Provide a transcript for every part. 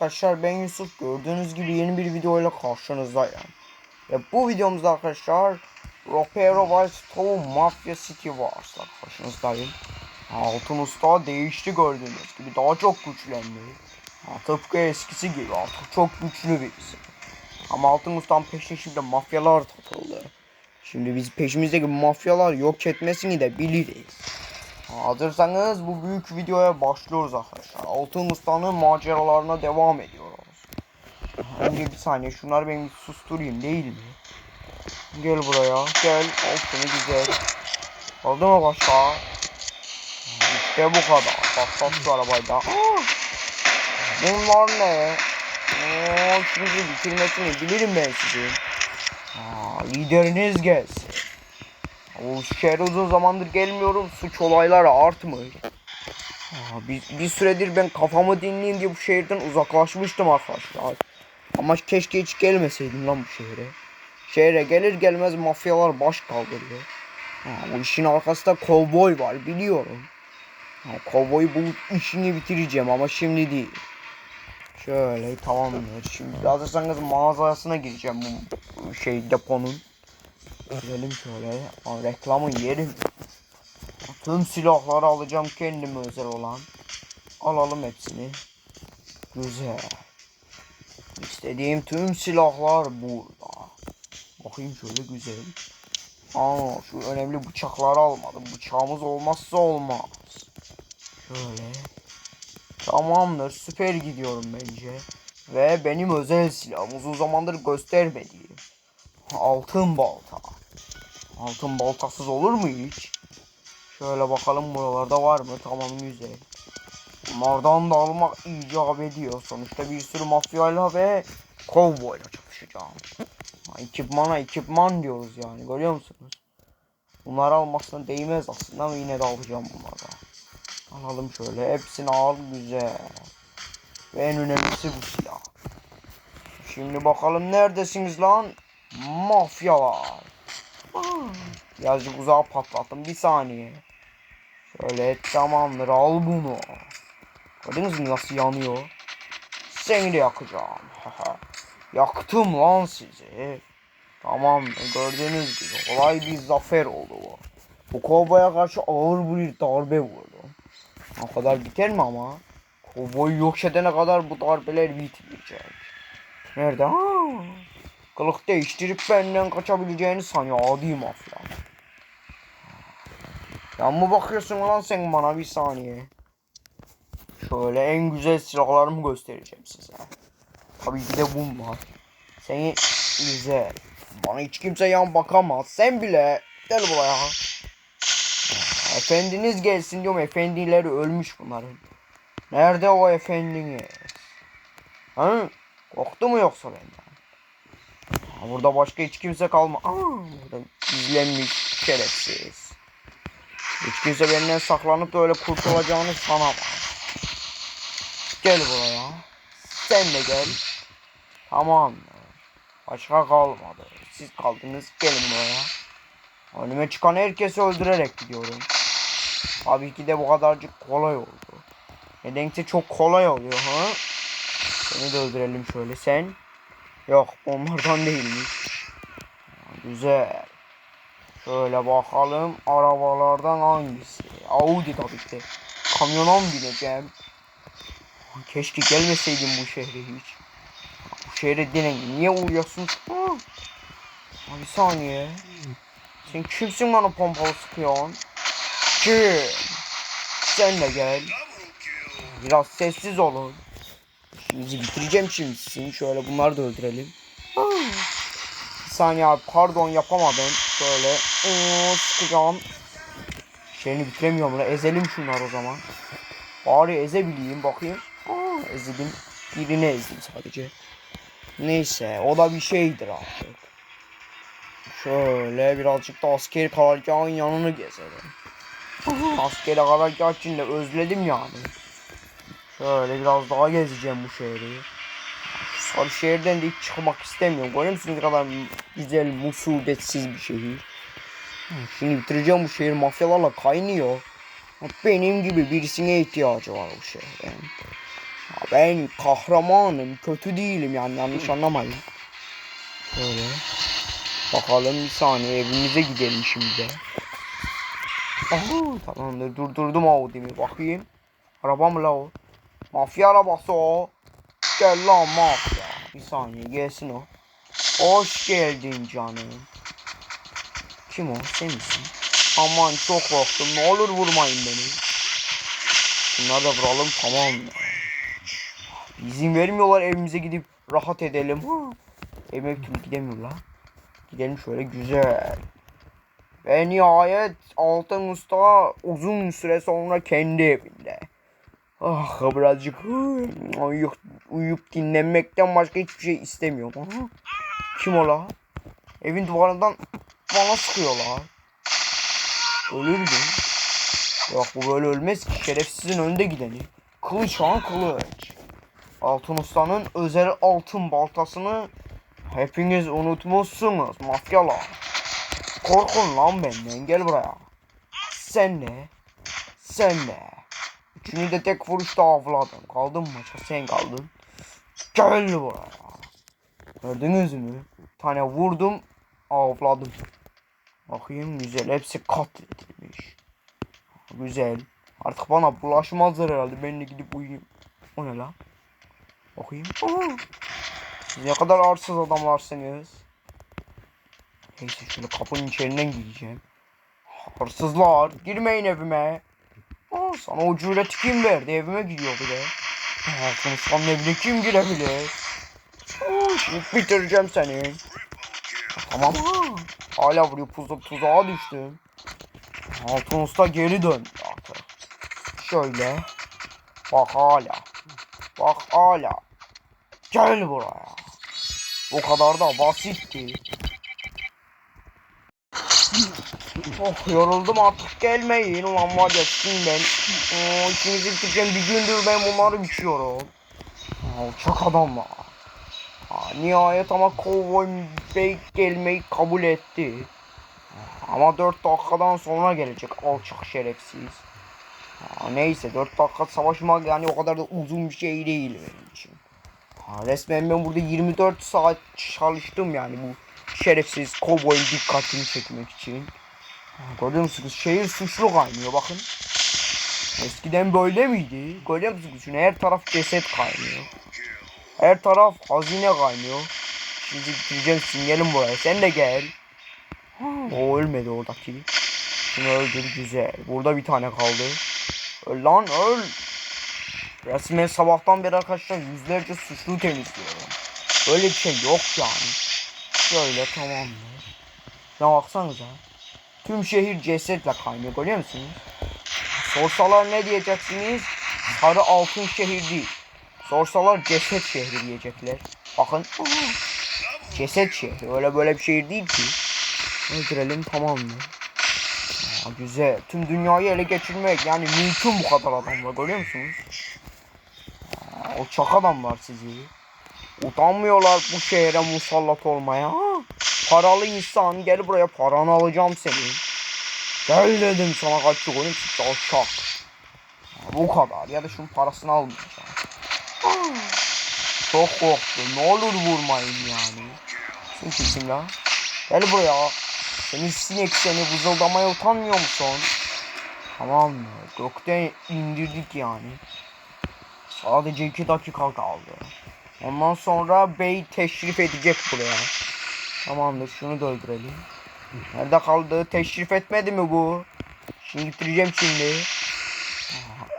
Arkadaşlar ben Yusuf gördüğünüz gibi yeni bir videoyla karşınızdayım. Ve bu videomuzda arkadaşlar Ropero Vice Town Mafia City Wars'la karşınızdayım. Altın Usta değişti gördüğünüz gibi daha çok güçlendi. Ha, tıpkı eskisi gibi artık çok güçlü birisi. Ama Altın Usta'nın peşine şimdi mafyalar takıldı. Şimdi biz peşimizdeki mafyalar yok etmesini de biliriz. Hazırsanız bu büyük videoya başlıyoruz arkadaşlar. Altın Usta'nın maceralarına devam ediyoruz. Önce bir saniye şunları ben bir susturayım değil mi? Gel buraya gel altını güzel. Mu başka? İşte bu kadar. Patlat şu arabayı da. Bunlar ne? Oo, şimdi bitirmesini bilirim ben sizin. Aa, lideriniz gelsin. O şehre uzun zamandır gelmiyorum. Suç olayları artmış. Aa, bir, bir süredir ben kafamı dinleyeyim diye bu şehirden uzaklaşmıştım arkadaşlar. Ama keşke hiç gelmeseydim lan bu şehre. Şehre gelir gelmez mafyalar baş kaldırıyor. Bu işin arkasında kovboy var biliyorum. Ha, kovboyu bulup işini bitireceğim ama şimdi değil. Şöyle tamamdır. Şimdi hazırsanız mağazasına gireceğim bu şey deponun. Girelim şöyle. Aa, reklamı yerim. Tüm silahları alacağım kendime özel olan. Alalım hepsini. Güzel. İstediğim tüm silahlar burada. Bakayım şöyle güzel. Aa şu önemli bıçakları almadım. Bıçağımız olmazsa olmaz. Şöyle. Tamamdır süper gidiyorum bence. Ve benim özel silahım uzun zamandır göstermediğim. Altın balta. Altın baltasız olur mu hiç? Şöyle bakalım buralarda var mı? Tamam güzel. Bunlardan da almak icap ediyor. Sonuçta bir sürü mafyayla ve kovboyla çalışacağım. Ekipmana ekipman diyoruz yani görüyor musunuz? Bunları almasına değmez aslında ama yine de alacağım bunları. Alalım şöyle hepsini al güzel. Ve en önemlisi bu silah. Şimdi bakalım neredesiniz lan? Mafyalar. Birazcık uzağa patlattım bir saniye. Şöyle tamamdır al bunu. Gördünüz mü nasıl yanıyor? Seni de yakacağım. Yaktım lan sizi. Tamam gördüğünüz gibi olay bir zafer oldu bu. Bu kovboya karşı ağır bir darbe vurdu. O kadar biter mi ama? Kovboyu yok edene kadar bu darbeler bitmeyecek. Nerede? Ha? Kılık değiştirip benden kaçabileceğini sanıyor adi mafya. Ya mı bakıyorsun lan sen bana bir saniye. Şöyle en güzel silahlarımı göstereceğim size. Tabii ki de bunlar. Seni güzel. Bana hiç kimse yan bakamaz. Sen bile gel buraya. Efendiniz gelsin diyorum. Efendileri ölmüş bunların. Nerede o efendiniz? Ha? Korktu mu yoksa benden? Burada başka hiç kimse kalma. Aa, burada gizlenmiş şerefsiz. Hiç kimse benden saklanıp da öyle kurtulacağını sanamaz. Gel buraya. Sen de gel. Tamam. Başka kalmadı. Siz kaldınız. Gelin buraya. Önüme çıkan herkesi öldürerek gidiyorum. Tabii ki de bu kadarcık kolay oldu. Nedense çok kolay oluyor ha. Seni de öldürelim şöyle. Sen? Yok onlardan değilmiş. Güzel. Şöyle bakalım arabalardan hangisi? Audi tabii ki. Kamyona mı bineceğim? Keşke gelmeseydim bu şehre hiç. Bu şehre denen niye uyuyorsun? Ha. Bir saniye. Sen kimsin bana pompalı sıkıyorsun? Kim? Sen de gel. Biraz sessiz olun. Şimdi bitireceğim şimdi sizin. Şöyle bunları da öldürelim. Bir saniye abi pardon yapamadım. Şöyle Oo, sıkacağım. Şeyini bitiremiyorum lan. Ezelim şunlar o zaman. Bari ezebileyim bakayım. Aa, ezildim. Birini ezdim sadece. Neyse o da bir şeydir artık. Şöyle birazcık da askeri karargahın yanını gezelim. askeri karargah için de özledim yani. Şöyle biraz daha gezeceğim bu şehri. Sarı şehirden de hiç çıkmak istemiyorum. Görüyor musunuz ne kadar güzel, musibetsiz bir şehir. Şimdi bitireceğim bu şehir mafyalarla kaynıyor. Benim gibi birisine ihtiyacı var bu şehrin. Ben kahramanım, kötü değilim yani yanlış anlamayın. Şöyle. Bakalım bir saniye evimize gidelim şimdi. Aha, tamamdır durdurdum Audi'mi bakayım. Araba mı la o? Mafya arabası o. Gel lan mafya. Bir saniye gelsin o. Hoş geldin canım. Kim o? Sen misin? Aman çok korktum. Ne olur vurmayın beni. Şunları da vuralım tamam? İzin vermiyorlar evimize gidip rahat edelim. Evime bir türlü gidemiyorlar. Gidelim şöyle güzel. Ve nihayet Altın Usta uzun süre sonra kendi evinde. Ah birazcık uyuyup, uyuyup dinlenmekten başka hiçbir şey istemiyorum. Aha. Kim o la? Evin duvarından bana sıkıyorlar. Ölürdü. Yok bu böyle ölmez ki şerefsizin önde gideni. Kılıç ha kılıç. Altın Usta'nın özel altın baltasını hepiniz unutmuşsunuz mafyalar. Korkun lan benden gel buraya. Sen de. Sen de. Üçünü de tek vuruşta avladım. Kaldın mı sen kaldın. Gel buraya. Gördünüz mü? Tane vurdum avladım. Bakayım güzel hepsi katledilmiş. Güzel. Artık bana bulaşmazlar herhalde. Ben de gidip uyuyayım. O ne lan? Bakayım. Siz ne kadar arsız adamlarsınız. Neyse şöyle kapının içerinden gireceğim. Hırsızlar girmeyin evime. Aa, sana cüreti kim verdi evime gidiyor bir de. Altın Usta'nın evine kim girebilir? Aa, şimdi bitireceğim seni. Tamam ha. Hala vuruyor tuza, tuzağa düştüm. Altın Usta geri artık. Şöyle. Bak hala. Bak hala. Gel buraya. O kadar da basitti. Oh yoruldum artık gelmeyin ulan var ya ben. Oo, işinizi bitireceğim bir gündür ben bunları biçiyorum. Çok adam var. Ha, nihayet ama Cowboy Bey gelmeyi kabul etti. Ama 4 dakikadan sonra gelecek alçak şerefsiz. Ha, neyse 4 dakika savaşmak yani o kadar da uzun bir şey değil benim için. Ha, resmen ben burada 24 saat çalıştım yani bu şerefsiz kovboyun dikkatini çekmek için. Görüyor musunuz? Şehir suçlu kaynıyor bakın. Eskiden böyle miydi? Görüyor musunuz? Şunu her taraf ceset kaynıyor. Her taraf hazine kaynıyor. Şimdi bitireceğim sinyalim buraya. Sen de gel. O ölmedi oradaki. Şunu öldür güzel. Burada bir tane kaldı. Öl lan öl. Resmen sabahtan beri arkadaşlar yüzlerce suçlu temizliyorum. Öyle bir şey yok yani. Şöyle tamamdır. Ya baksanıza. Tüm şehir cesetle kaynıyor görüyor musunuz? Sorsalar ne diyeceksiniz? Sarı altın şehir değil. Sorsalar ceset şehri diyecekler. Bakın. Ceset şehri. Öyle böyle bir şehir değil ki. Öldürelim tamam mı? Aa, güzel. Tüm dünyayı ele geçirmek yani mümkün bu kadar adamlar görüyor musunuz? Aa, o çok adamlar sizi. Utanmıyorlar bu şehre musallat olmaya. Ha, Paralı insan gel buraya paranı alacağım senin. Gel dedim sana kaç çok oğlum alçak. Bu kadar ya da şunun parasını almayacağım. Çok korktum ne olur vurmayın yani. Sen kimsin la? Gel buraya. Senin sinek seni vızıldamaya utanmıyor musun? Tamam mı? Gökten indirdik yani. Sadece iki dakika kaldı. Ondan sonra bey teşrif edecek buraya. Tamamdır şunu da öldürelim. Nerede kaldı? Teşrif etmedi mi bu? Şimdi bitireceğim şimdi.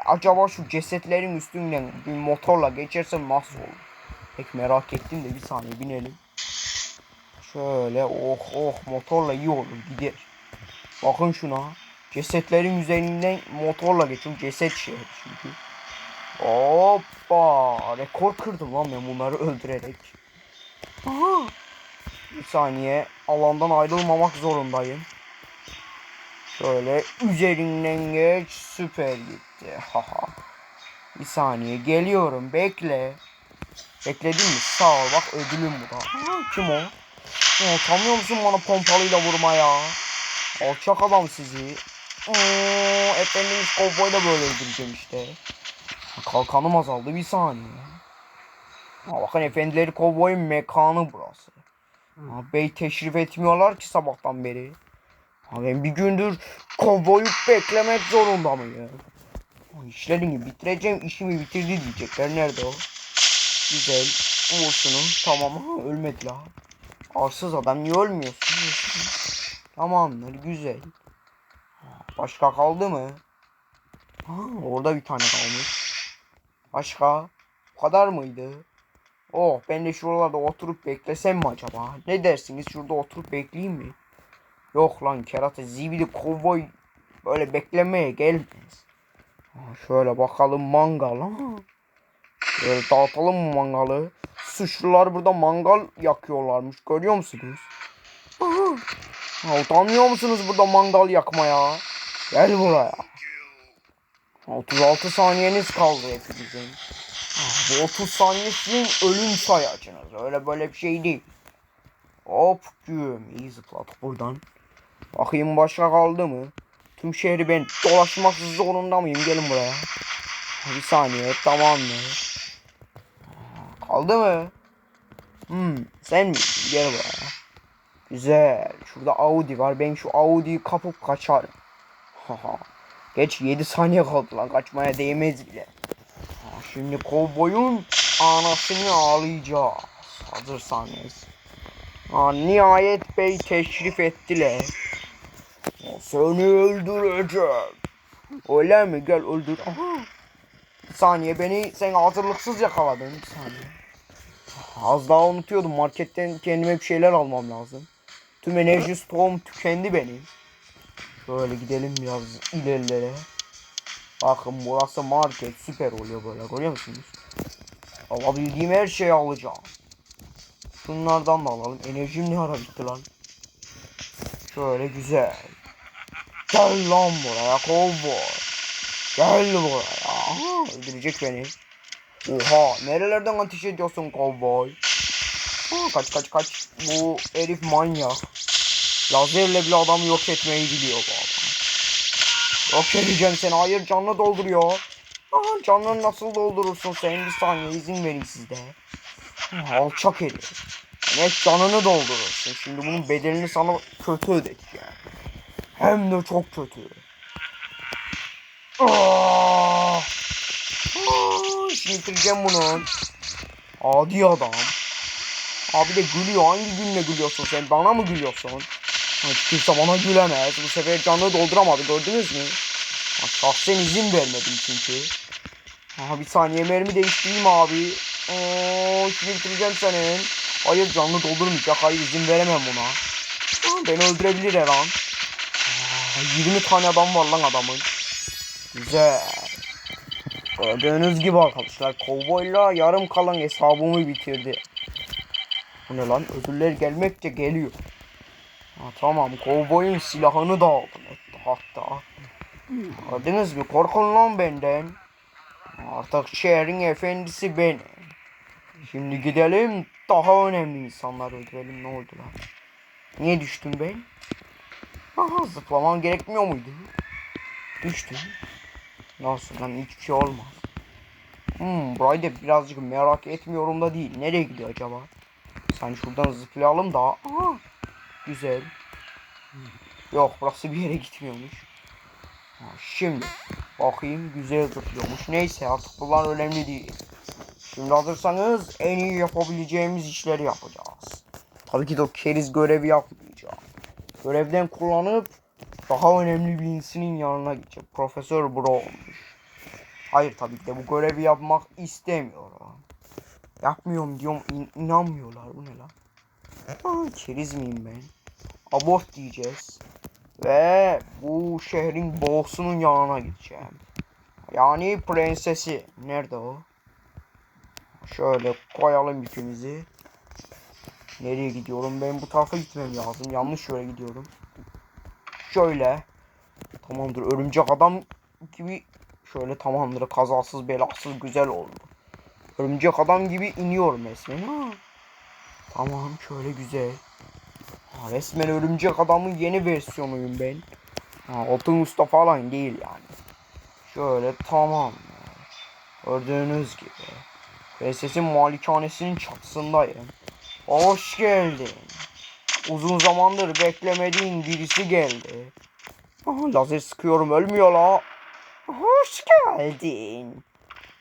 Acaba şu cesetlerin üstünden bir motorla geçersem nasıl olur? Pek merak ettim de bir saniye binelim. Şöyle oh oh motorla iyi olur gider. Bakın şuna. Cesetlerin üzerinden motorla geçiyorum. Ceset şehri çünkü. Hoppa. Rekor kırdım lan ben bunları öldürerek. Aha. Bir saniye. Alandan ayrılmamak zorundayım. Şöyle üzerinden geç. Süper gitti. Haha. Bir saniye geliyorum. Bekle. Bekledin mi? Sağ ol. Bak ödülüm bu da. Kim o? Ya, utanmıyor musun bana pompalıyla vurmaya? Alçak adam sizi. Oo, efendimiz kovboyla böyle öldüreceğim işte. kalkanım azaldı bir saniye. Ha, bakın efendileri kovboyun mekanı burası. Bey teşrif etmiyorlar ki sabahtan beri. Ha, ben bir gündür kovboyu beklemek zorunda mıyım? Ha, İşlerini bitireceğim işimi bitirdi diyecekler. Nerede o? Güzel. Vur şunu. Tamam ha ölmedi la. Arsız adam niye ölmüyorsun? Tamamdır güzel. Başka kaldı mı? Ha, orada bir tane kalmış. Başka? Bu kadar mıydı? Oh ben de şuralarda oturup beklesem mi acaba? Ne dersiniz şurada oturup bekleyeyim mi? Yok lan kerata zibidi kovboy böyle beklemeye gelmez. Şöyle bakalım mangal ha. Şöyle dağıtalım mı mangalı? Suçlular burada mangal yakıyorlarmış görüyor musunuz? Aha. Ha, utanmıyor musunuz burada mangal yakmaya? Gel buraya. 36 saniyeniz kaldı hepinizin. Bu 30 saniye ölüm sayacınız. Öyle böyle bir şey değil. Hop güm. İyi zıpladık buradan. Bakayım başka kaldı mı? Tüm şehri ben dolaşmak zorunda mıyım? Gelin buraya. Bir saniye tamam mı? Kaldı mı? Hmm, sen mi? Gel buraya. Güzel. Şurada Audi var. Ben şu Audi'yi kapıp kaçarım. Haha. Geç 7 saniye kaldı lan. Kaçmaya değmez bile. Şimdi kovboyun anasını ağlayacağız. Hazırsanız. Ha, nihayet bey teşrif ettiler. Seni öldüreceğim. Öyle mi? Gel öldür. Aha. Saniye beni sen hazırlıksız yakaladın. Bir saniye. Az daha unutuyordum. Marketten kendime bir şeyler almam lazım. Tüm enerji stoğum tükendi benim. Şöyle gidelim biraz ilerilere. Bakın burası market süper oluyor böyle görüyor musunuz? Alabildiğim her şeyi alacağım. Şunlardan da alalım. Enerjim ne ara bitti lan. Şöyle güzel. Gel lan buraya kovboy. Gel buraya. Aha, öldürecek beni. Oha nerelerden ateş ediyorsun kovboy? Aa, kaç kaç kaç. Bu herif manyak. Lazerle bile adamı yok etmeyi biliyor bu edeceğim seni. Hayır canlı dolduruyor. Aha canını nasıl doldurursun sen? Bir saniye izin verin sizde. Ah, Alçak herif. Evet canını doldurursun. Şimdi bunun bedelini sana kötü ödeteceğim. Hem de çok kötü. Aa! Aa, Şimdi bitireceğim bunu. Adi adam. Abi de gülüyor. Hangi gülüne gülüyorsun sen? Bana mı gülüyorsun? Ha, kimse bana gülemez. Bu sefer canını dolduramadı. Gördünüz mü? Ha, şahsen izin vermedim çünkü. Aha bir saniye mermi değiştireyim abi. Oo, şimdi bitireceğim senin. Hayır canlı doldurmayacak. Hayır izin veremem buna. Ha, beni öldürebilir her an. Aa, 20 tane adam var lan adamın. Güzel. Gördüğünüz gibi arkadaşlar kovboyla yarım kalan hesabımı bitirdi. Bu ne lan? Ödüller gelmekçe geliyor. Ha, tamam kovboyun silahını da etti hatta. Gördünüz mü? Korkun lan benden. Artık şehrin efendisi benim. Şimdi gidelim daha önemli insanları öldürelim. Ne oldu lan? Niye düştüm ben? Aha zıplaman gerekmiyor muydu? Düştüm. Nasıl lan hiçbir şey olmaz. Hmm burayı da birazcık merak etmiyorum da değil. Nereye gidiyor acaba? Sen şuradan zıplayalım da. Aha. Güzel. Yok burası bir yere gitmiyormuş. Şimdi bakayım güzel zıplıyormuş. Neyse artık bunlar önemli değil. Şimdi hazırsanız en iyi yapabileceğimiz işleri yapacağız. Tabii ki de o keriz görevi yapmayacağım. Görevden kullanıp daha önemli birisinin yanına gidecek. Profesör Bro olmuş. Hayır tabii ki de bu görevi yapmak istemiyorum. Yapmıyorum diyorum in- inanmıyorlar bu ne lan? Aa, keriz miyim ben? Abort diyeceğiz. Ve bu şehrin boss'unun yanına gideceğim. Yani prensesi. Nerede o? Şöyle koyalım ipimizi. Nereye gidiyorum? Ben bu tarafa gitmem lazım. Yanlış yöre gidiyorum. Şöyle. Tamamdır. Örümcek adam gibi şöyle tamamdır. Kazasız belasız güzel oldu. Örümcek adam gibi iniyorum resmen. Ha. Tamam şöyle güzel. Ha, resmen örümcek adamın yeni versiyonuyum ben. Ha, Optimus'ta falan değil yani. Şöyle tamam. Gördüğünüz gibi. Prensesin malikanesinin çatısındayım. Hoş geldin. Uzun zamandır beklemediğin birisi geldi. Aha, lazer sıkıyorum ölmüyor la. Hoş geldin.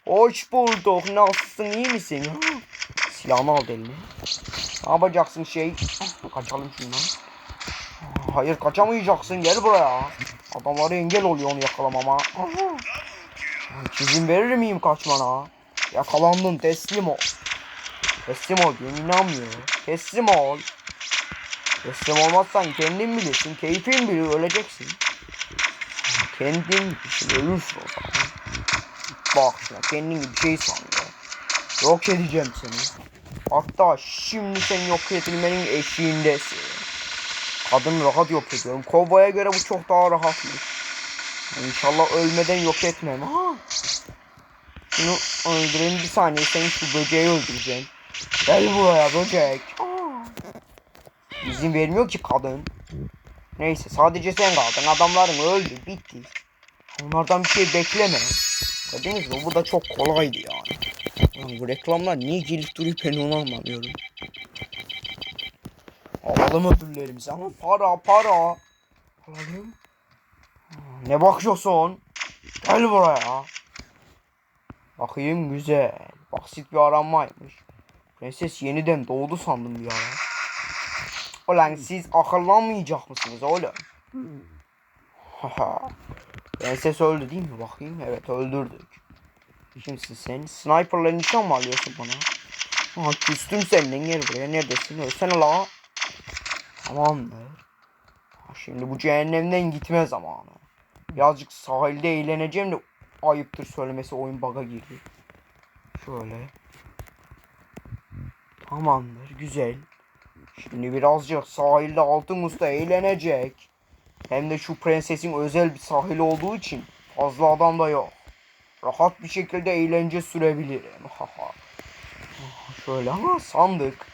Hoş bulduk. Nasılsın iyi misin? Silahını al eline. Ne yapacaksın şey? Kaçalım şundan. Hayır kaçamayacaksın gel buraya. Adamları engel oluyor onu yakalamama. İzin verir miyim kaçmana? Yakalandın teslim ol. Teslim ol diyorum inanmıyor. Teslim ol. Teslim olmazsan kendin bilirsin. Keyfin bilir öleceksin. Kendin bilirsin ölürsün o zaman. Bak şuna kendin gibi şey sanıyor. Yok edeceğim seni. Hatta şimdi sen yok edilmenin eşiğindesin. Kadın rahat yok ediyorum. Kovboya göre bu çok daha rahatmış. İnşallah ölmeden yok etmem. Ha. Şunu öldüreyim bir saniye. Sen şu böceği öldüreceksin. Gel buraya böcek. İzin vermiyor ki kadın. Neyse sadece sen kaldın. Adamların öldü. Bitti. Onlardan bir şey bekleme. Gördünüz mü? Bu da çok kolaydı yani. Lan bu reklamlar niye gelip duruyor ben onu anlamıyorum. Alalım ödüllerimizi ama para para. Alalım. Ne bakıyorsun? Gel buraya. Bakayım güzel. Basit bir aranmaymış. Prenses yeniden doğdu sandım bir ara. Ulan siz akıllanmayacak mısınız oğlum? Haha. Prenses öldü değil mi? Bakayım. Evet öldürdük. Kimsin sen? Sniper'la nişan mı alıyorsun bana? Aha küstüm senden gel buraya. Neredesin? Ölsene la. Tamamdır. Ha, Şimdi bu cehennemden gitme zamanı. Birazcık sahilde eğleneceğim de ayıptır söylemesi oyun bug'a girdi. Şöyle. Tamamdır güzel. Şimdi birazcık sahilde altın usta eğlenecek. Hem de şu prensesin özel bir sahili olduğu için fazla adam da yok. Rahat bir şekilde eğlence sürebilirim. Şöyle ama sandık.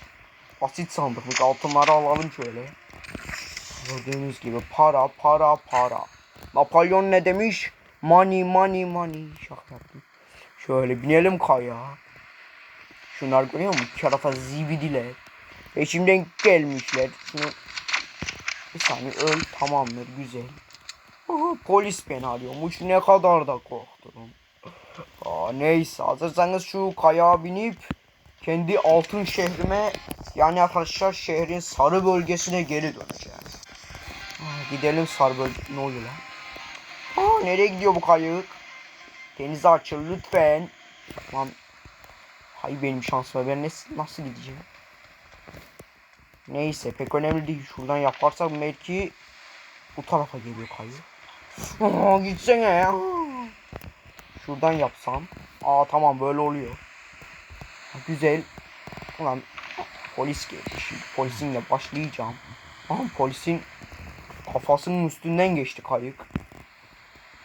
Basit sandıklık altınları alalım şöyle. Gördüğünüz gibi para para para. Napolyon ne demiş? Money money money. Şaka yaptım. Şöyle binelim kaya. Şunlar görüyor musun? Karafa zibidiler. Peşimden gelmişler. Şunu bir saniye öl tamamdır güzel. Aha, polis beni arıyormuş ne kadar da korktum. Aa, neyse hazırsanız şu kayağa binip kendi altın şehrime yani arkadaşlar şehrin sarı bölgesine geri döneceğim. Aa, gidelim sarı bölge ne oluyor lan? Aa, nereye gidiyor bu kayık? Denize açıl lütfen. Tamam. Hay benim şansıma ben nasıl, nasıl gideceğim? Neyse pek önemli değil. Şuradan yaparsak belki bu tarafa geliyor kayık. Aa, gitsene ya. Şuradan yapsam. Aa tamam böyle oluyor. Güzel. Ulan polis geldi şimdi. Polisinle başlayacağım. Aha polisin kafasının üstünden geçti kayık.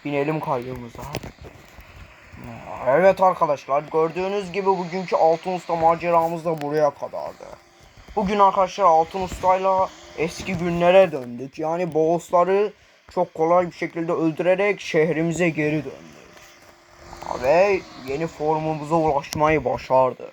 Binelim kayığımıza. Evet arkadaşlar gördüğünüz gibi bugünkü Altın Usta maceramız da buraya kadardı. Bugün arkadaşlar Altın Usta'yla eski günlere döndük. Yani bossları çok kolay bir şekilde öldürerek şehrimize geri döndük. Ve yeni formumuza ulaşmayı başardık.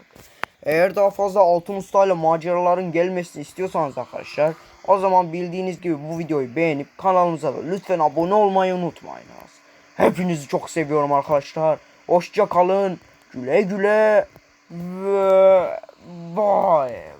Eğer daha fazla Altın Usta maceraların gelmesini istiyorsanız arkadaşlar o zaman bildiğiniz gibi bu videoyu beğenip kanalımıza da lütfen abone olmayı unutmayınız. Hepinizi çok seviyorum arkadaşlar. Hoşça kalın. Güle güle ve bye.